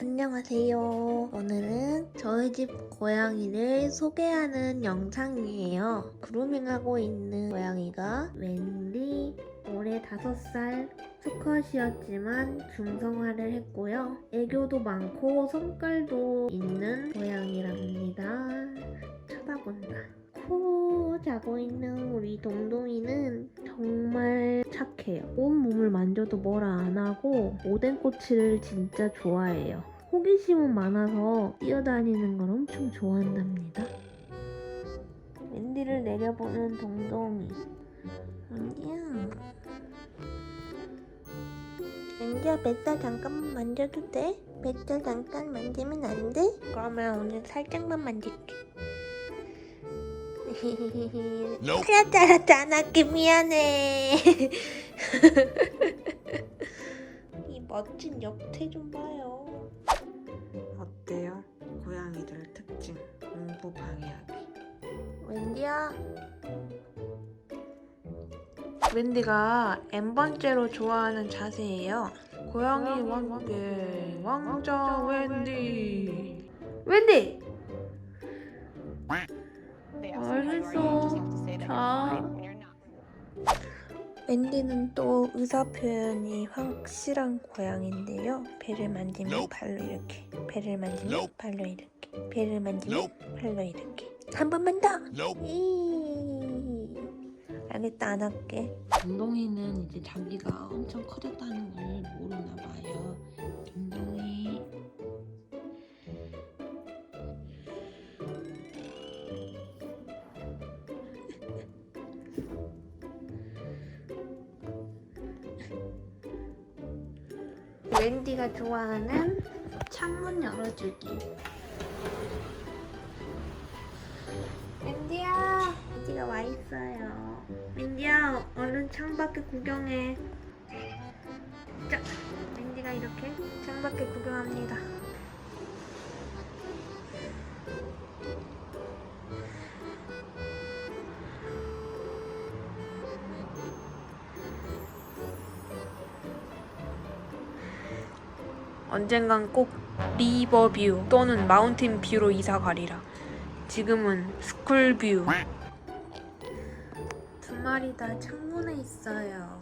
안녕하세요. 오늘은 저희 집 고양이를 소개하는 영상이에요. 그루밍하고 있는 고양이가 웬디 올해 5살 수컷이었지만 중성화를 했고요. 애교도 많고 성깔도 있는 고양이랍니다. 쳐다본다. 코 자고 있는 우리 동동이는 정말 착해요. 온 몸을 만져도 뭐라 안 하고 오뎅꼬치를 진짜 좋아해요. 호기심은 많아서 뛰어다니는 걸 엄청 좋아한답니다. 웬디를 내려보는 동동이. 웬디야. 웬디야 뱃살 잠깐만 만져도 돼? 뱃살 잠깐 만지면 안 돼? 그러면 오늘 살짝만 만질게. Nope. 그래 잘하지 않았기 미안해. 이 멋진 역태 좀 봐요. 어때요? 고양이들 특징 공부 방해하기. 웬디야? 웬디가 N번째로 좋아하는 자세예요. 고양이 왕께 왕자 웬디. 웬디! 알겠어 자 웬디는 또 의사 표현이 확실한 고양인데요 배를 만지면 Nope. 발로 이렇게 배를 만지면 Nope. 발로 이렇게 배를 만지면 Nope. 발로 이렇게 한 번만 더 Nope. 이... 알겠다 안 할게 동동이는 이제 자기가 엄청 커졌다는 걸 모르나 봐요 동동이 웬디가 좋아하는 창문 열어주기. 웬디야, 웬디가 와 있어요. 웬디야, 얼른 창밖에 구경해. 자, 웬디가 이렇게 창밖에 구경합니다. 언젠간 꼭 리버뷰 또는 마운틴 뷰로 이사 가리라. 지금은 스쿨뷰. 두 마리 다 창문에 있어요.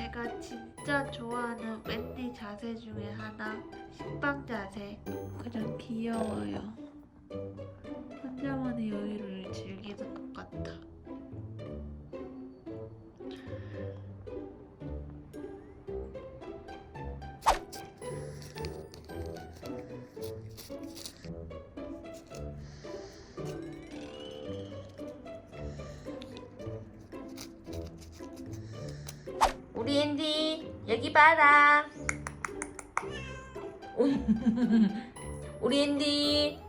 제가 진짜 좋아하는 웬디 자세 중에 하나 식빵 자세 가장 귀여워요. 혼자만의 여유를 즐기는 것 같아. 우리 앤디 여기 봐라. 우리 앤디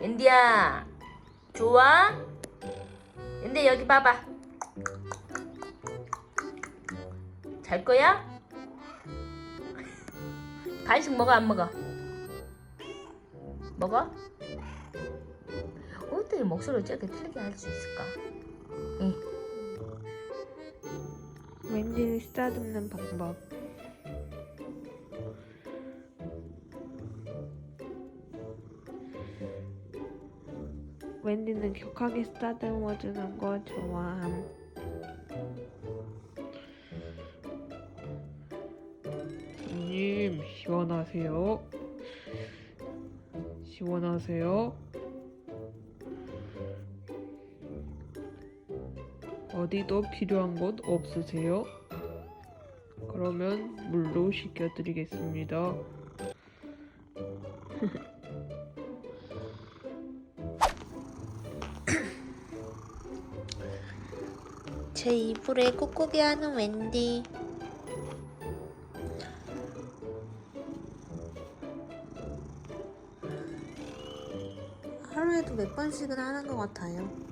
앤디야 좋아? 앤디 여기 봐봐. 잘 거야? 간식 먹어 안 먹어? 먹어? 어떻게 목소리를 저렇게 틀리게 할 수 있을까? 웬디를 쓰다듬는 방법 웬디는 격하게 쓰다듬어주는 거 좋아함 님 시원하세요? 시원하세요? 어디 더 필요한 곳 없으세요? 그러면 물로 씻겨드리겠습니다. 제 이불에 꾹꾹이 하는 웬디 하루에도 몇 번씩은 하는 것 같아요.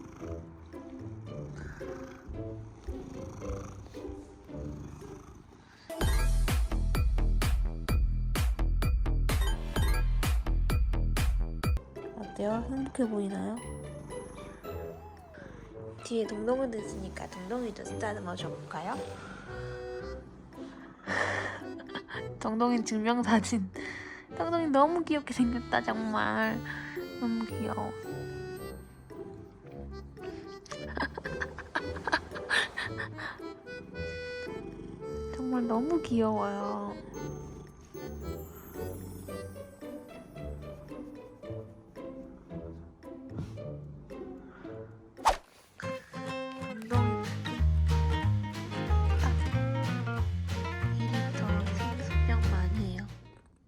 어때요? 행복해 보이나요? 뒤에 동동이도 있으니까 동동이도 쓰다듬어 줘볼까요? 동동이 증명사진 동동이 너무 귀엽게 생겼다 정말 너무 귀여워 정말 너무 귀여워요